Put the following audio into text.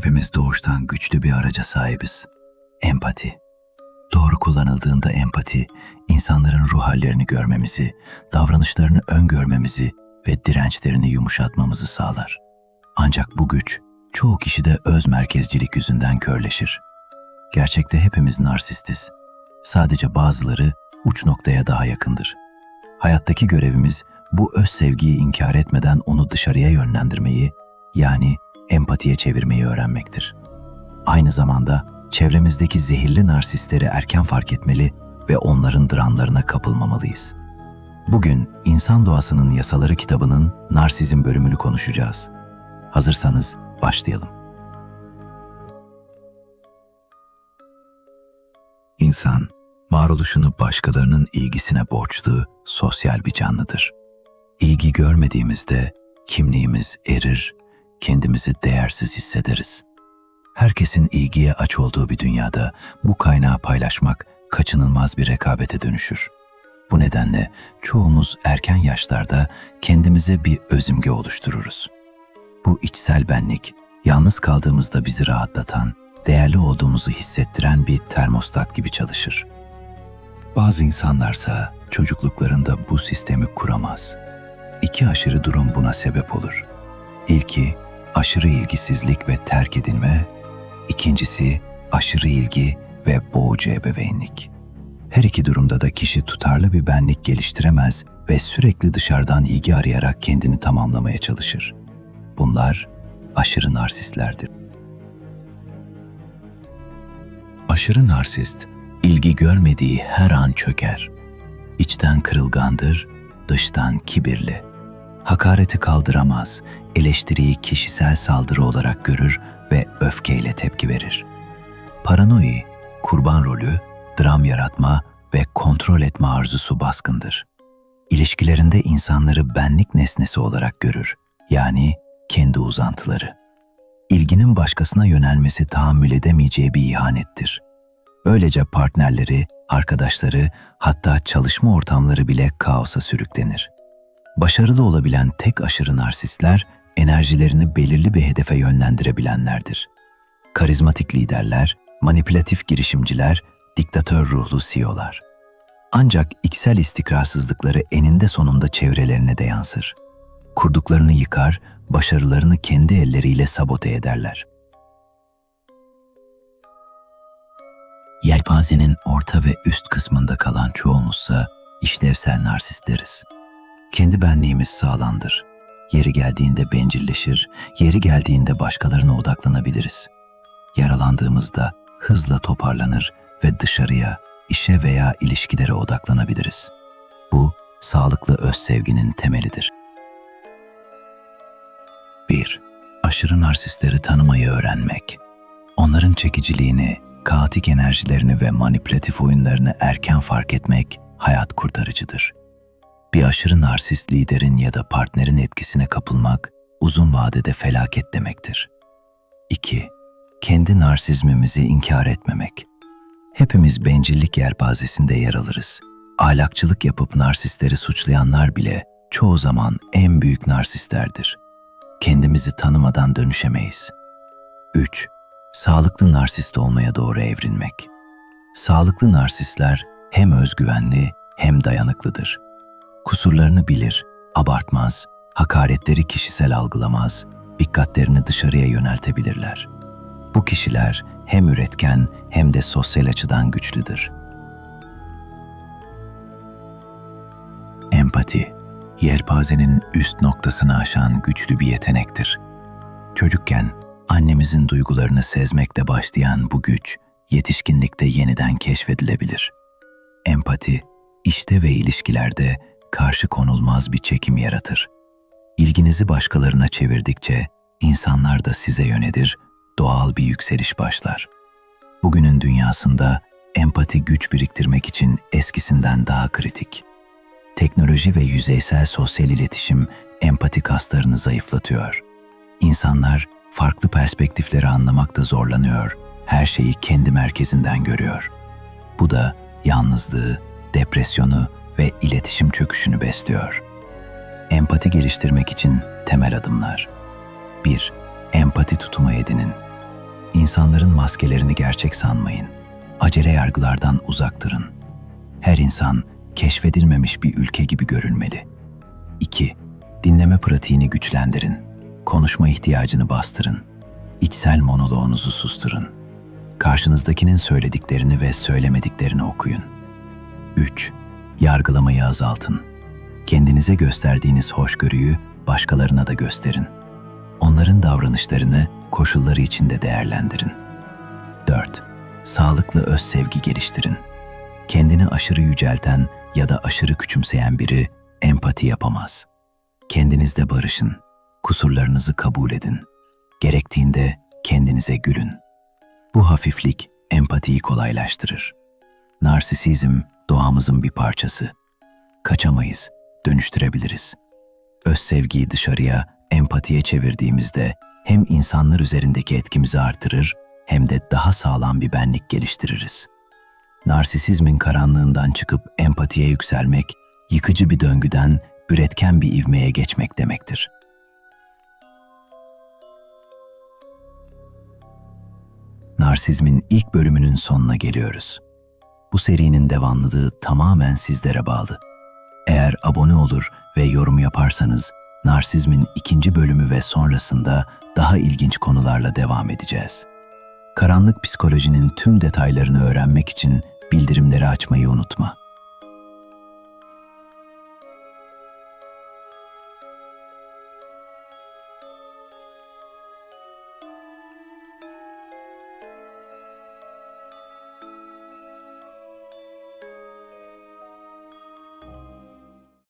Hepimiz doğuştan güçlü bir araca sahibiz. Empati. Doğru kullanıldığında empati, insanların ruh hallerini görmemizi, davranışlarını öngörmemizi ve dirençlerini yumuşatmamızı sağlar. Ancak bu güç, çoğu kişide öz merkezcilik yüzünden körleşir. Gerçekte hepimiz narsistiz. Sadece bazıları uç noktaya daha yakındır. Hayattaki görevimiz bu öz sevgiyi inkar etmeden onu dışarıya yönlendirmeyi, yani empatiye çevirmeyi öğrenmektir. Aynı zamanda çevremizdeki zehirli narsistleri erken fark etmeli ve onların dramlarına kapılmamalıyız. Bugün İnsan Doğasının Yasaları kitabının Narsizm bölümünü konuşacağız. Hazırsanız başlayalım. İnsan, varoluşunu başkalarının ilgisine borçlu sosyal bir canlıdır. İlgi görmediğimizde kimliğimiz erir, kendimizi değersiz hissederiz. Herkesin ilgiye aç olduğu bir dünyada bu kaynağı paylaşmak kaçınılmaz bir rekabete dönüşür. Bu nedenle çoğumuz erken yaşlarda kendimize bir özümge oluştururuz. Bu içsel benlik, yalnız kaldığımızda bizi rahatlatan, değerli olduğumuzu hissettiren bir termostat gibi çalışır. Bazı insanlarsa çocukluklarında bu sistemi kuramaz. İki aşırı durum buna sebep olur. İlki aşırı ilgisizlik ve terk edilme, ikincisi aşırı ilgi ve boğucu ebeveynlik. Her iki durumda da kişi tutarlı bir benlik geliştiremez ve sürekli dışarıdan ilgi arayarak kendini tamamlamaya çalışır. Bunlar aşırı narsistlerdir. Aşırı narsist, ilgi görmediği her an çöker. İçten kırılgandır, dıştan kibirli. Hakareti kaldıramaz, eleştiriyi kişisel saldırı olarak görür ve öfkeyle tepki verir. Paranoi, kurban rolü, dram yaratma ve kontrol etme arzusu baskındır. İlişkilerinde insanları benlik nesnesi olarak görür, yani kendi uzantıları. İlginin başkasına yönelmesi tahammül edemeyeceği bir ihanettir. Böylece partnerleri, arkadaşları, hatta çalışma ortamları bile kaosa sürüklenir. Başarılı olabilen tek aşırı narsistler, enerjilerini belirli bir hedefe yönlendirebilenlerdir. Karizmatik liderler, manipülatif girişimciler, diktatör ruhlu CEO'lar. Ancak içsel istikrarsızlıkları eninde sonunda çevrelerine de yansır. Kurduklarını yıkar, başarılarını kendi elleriyle sabote ederler. Yelpazenin orta ve üst kısmında kalan çoğumuzsa işlevsel narsistleriz. Kendi benliğimiz sağlandır. Yeri geldiğinde bencilleşir, yeri geldiğinde başkalarına odaklanabiliriz. Yaralandığımızda hızla toparlanır ve dışarıya, işe veya ilişkilere odaklanabiliriz. Bu, sağlıklı öz sevginin temelidir. 1. Aşırı narsistleri tanımayı öğrenmek. Onların çekiciliğini, kaotik enerjilerini ve manipülatif oyunlarını erken fark etmek hayat kurtarıcıdır. Bir aşırı narsist liderin ya da partnerin etkisine kapılmak uzun vadede felaket demektir. 2. Kendi narsizmimizi inkar etmemek. Hepimiz bencillik yelpazesinde yer alırız. Ahlakçılık yapıp narsistleri suçlayanlar bile çoğu zaman en büyük narsistlerdir. Kendimizi tanımadan dönüşemeyiz. 3. Sağlıklı narsist olmaya doğru evrilmek. Sağlıklı narsistler hem özgüvenli hem dayanıklıdır. Kusurlarını bilir, abartmaz, hakaretleri kişisel algılamaz, dikkatlerini dışarıya yöneltebilirler. Bu kişiler hem üretken hem de sosyal açıdan güçlüdür. Empati, yelpazenin üst noktasını aşan güçlü bir yetenektir. Çocukken annemizin duygularını sezmekte başlayan bu güç, yetişkinlikte yeniden keşfedilebilir. Empati, işte ve ilişkilerde karşı konulmaz bir çekim yaratır. İlginizi başkalarına çevirdikçe insanlar da size yönelir, doğal bir yükseliş başlar. Bugünün dünyasında empati güç biriktirmek için eskisinden daha kritik. Teknoloji ve yüzeysel sosyal iletişim empati kaslarını zayıflatıyor. İnsanlar farklı perspektifleri anlamakta zorlanıyor, her şeyi kendi merkezinden görüyor. Bu da yalnızlığı, depresyonu ve iletişim çöküşünü besliyor. Empati geliştirmek için temel adımlar. 1. Empati tutumu edinin. İnsanların maskelerini gerçek sanmayın. Acele yargılardan uzak durun. Her insan keşfedilmemiş bir ülke gibi görünmeli. 2. Dinleme pratiğini güçlendirin. Konuşma ihtiyacını bastırın. İçsel monoloğunuzu susturun. Karşınızdakinin söylediklerini ve söylemediklerini okuyun. 3. Yargılamayı azaltın. Kendinize gösterdiğiniz hoşgörüyü başkalarına da gösterin. Onların davranışlarını koşulları içinde değerlendirin. 4. Sağlıklı öz sevgi geliştirin. Kendini aşırı yücelten ya da aşırı küçümseyen biri empati yapamaz. Kendinizde barışın. Kusurlarınızı kabul edin. Gerektiğinde kendinize gülün. Bu hafiflik empatiyi kolaylaştırır. Narsisizm doğamızın bir parçası. Kaçamayız, dönüştürebiliriz. Öz sevgiyi dışarıya, empatiye çevirdiğimizde hem insanlar üzerindeki etkimizi artırır hem de daha sağlam bir benlik geliştiririz. Narsisizmin karanlığından çıkıp empatiye yükselmek, yıkıcı bir döngüden üretken bir ivmeye geçmek demektir. Narsizmin ilk bölümünün sonuna geliyoruz. Bu serinin devamlılığı tamamen sizlere bağlı. Eğer abone olur ve yorum yaparsanız Narsizmin ikinci bölümü ve sonrasında daha ilginç konularla devam edeceğiz. Karanlık psikolojinin tüm detaylarını öğrenmek için bildirimleri açmayı unutma.